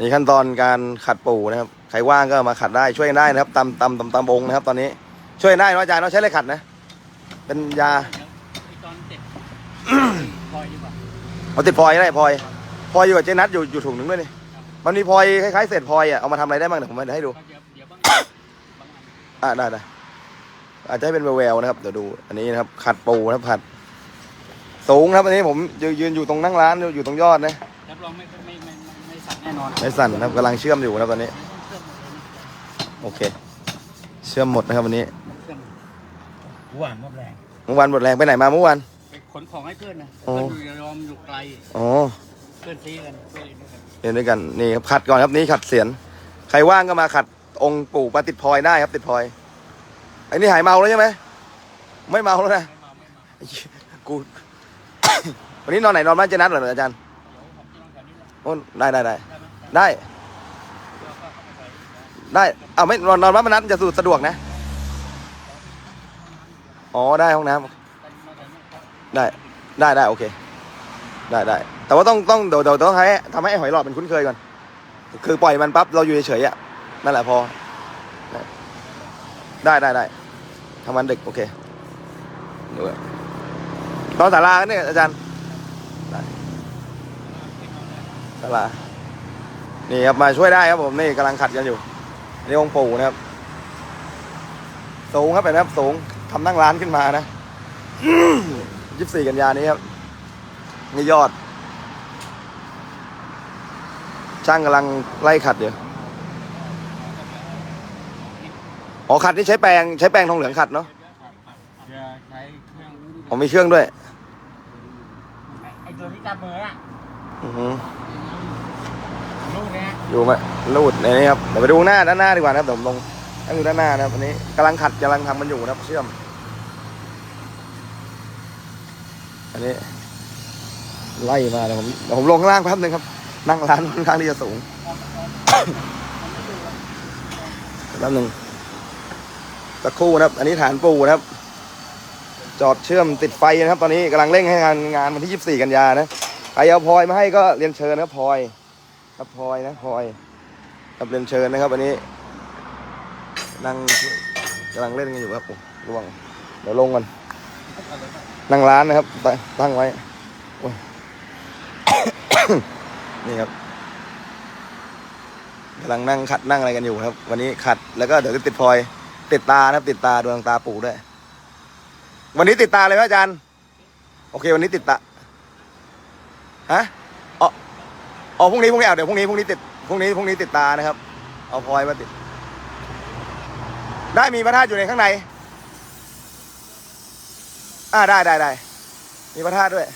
นี่ขั้นตอนการขัดปูนะครับ ใครว่างก็มาขัดได้ช่วยกันได้นะครับตำตำตำตำองค์นะครับ ตอนนี้ช่วยได้เนาะอาจารย์เนาะใช้อะไรขัดนะ เป็นยาเดี๋ยวไอ้ตอนเจ็บพอยดีกว่าเอาติดพลอยได้พลอยพลอยอยู่กับเจนัทอยู่อยู่ถุงหนึงด้วยนี่มันมีพลอยคล้ายๆเศษพลอยอะเอามาทำอะไรได้บ้างเดี๋ยวผมมาให้ดูก็เดี๋ยวเดี๋ยวบางบางอันอะได้ได้อาจจะให้เป็นแววๆนะครับเดี๋ยวดู อันนี้นะครับ ขัดปูนะครับขัด สูงนะครับอันนี้ผมยืนยืนอยู่ตรงนั่งร้านอยู่ตรงยอดนะรับรองไม่ไม่ไม่ไม่ไม่ สั่นแน่นอนไม่สั่นนะครับกำลังเชื่อมอยู่นะครับตอนนี้เครื่องหมดเลยนะโอเค เชื่อมหมดนะครับวันนี้เครื่องหวานหมดแรงเมื่อวานหมดแรงไปไหนมาเมื่อวานไปขนของให้เพื่อนนะอ๋อเพื่อนอยู่ยอมอยู่ไกลอ๋อเพื่อนซีกันเพื่อนด้วยกันเรียนด้วยกันนี่ครับขัดก่อนครับนี่ขัดเสียนใครว่างก็มาขัดองค์ปู่มาติดพลอยได้ครับ ติดพลอยไอ้นี่หายเมาแล้วใช่ไหมไม่เมาแล้วนะไม่มาไม่มาไอ้เหี้ยกูวันนี้นอนไหนนอนบ้านเจนัทเหรออาจารย์ โอ้ได้ได้ได้ได้ได้เราไม่นะได้เอาไม่นอนนอนบ้านมนัดจะสะดวกนะ อ๋อได้ห้องน้ำได้ได้ได้โอเค ได้ได้แต่ว่าต้องต้องเดี๋ยวเดี๋ยวต้องให้ทำให้หอยหลอดมันคุ้นเคยก่อน คือปล่อยมันปั๊บเราอยู่เฉยๆอะนั่นแหละพอ ได้ได้ได้ทำมันดึกโอเคดูอนอนศาลาเนี่ยอาจารย์ได้ ศาลานี่ครับมาช่วยได้ครับผมนี่กำลังขัดกันอยู่นี่องค์ปู่นะครับ สูงครับเห็นไหมครับสูงทำนั่งร้านขึ้นมานะยี่สิบสี่กันยานี้ครับนี่ยอด ช่างกำลังไล่ขัดอยู่อ๋อขัดนี่ใช้แปรงใช้แปรงทองเหลืองขัดเนาะจะใช้เครื่องผมมีเครื่องด้วยไอ้ไอ้ตัวนี้จับมืออะ อือหือลูกเนี้ยอยู่มาลูดในนี้ครับเดี๋ยวไปดูหน้าด้านหน้าดีกว่านะครับเดี๋ยวผมลงให้ดูด้านหน้านะครับอันนี้กำลังขัดกำลังทำมันอยู่นะครับเชื่อม อันนี้ ไล่มาเดี๋ยวผมเดี๋ยวผมลงข้างล่างแป๊บนึงครับ นั่งร้านค่อนข้างที่จะสูงแป๊บนึงสักครู่นะครับ อันนี้ฐานปูนะครับ จอดเชื่อมติดไฟนะครับ ตอนนี้กำลังเร่งให้งานงานวันที่ 24 กันยานะใครเอาพลอยมาให้ก็เรียนเชิญนะพลอย ครับพลอยนะพลอยครับเรียนเชิญนะครับอันนี้นั่งกำลังเล่นกันอยู่ครับผมระวังเดี๋ยวลงกันนั่งร้านนะครับตั้งตั้งไว้นี่ครับกำลังนั่งขัดนั่งอะไรกันอยู่ครับ วันนี้ขัดแล้วก็เดี๋ยวจะติดพลอย ติดตานะครับ ติดตาดวงตาปู่ด้วย วันนี้ติดตาเลยไหมอาจารย์ โอเค วันนี้ติดตาฮะ อ๋ออ๋อพรุ่งนี้พรุ่งนี้เอาเดี๋ยวพรุ่งนี้พรุ่งนี้ติดพรุ่งนี้พรุ่งนี้ติดตานะครับ เอาพลอยมาติด ได้มีพระธาตุอยู่ในข้างใน อ่าได้ได้ได้มีพระธาตุด้วย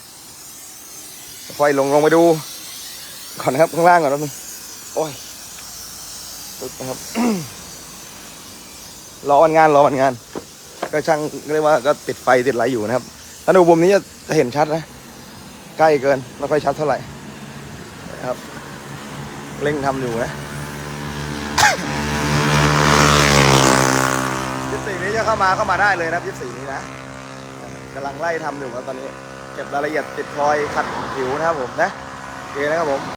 พลอยลงลงไปดู ก่อนนะครับข้างล่างก่อนแป๊บนึงโอ้ยตึ๊บนะครับรอวันงานรอวันงาน ก็ช่างเรียกว่าก็ติดไฟติดอะไรอยู่นะครับถ้าดูมุมนี้จะเห็นชัดนะ ใกล้เกินไม่ค่อยชัดเท่าไหร่ ครับ เร่งทำอยู่นะยี่สี่นี้จะเข้ามาเข้ามาได้เลยนะยี่สี่นี้นะกำลังไล่ทำอยู่ครับตอนนี้ เก็บรายละเอียดติดพลอยขัดผิวนะครับผมนะโอเคนะครับผม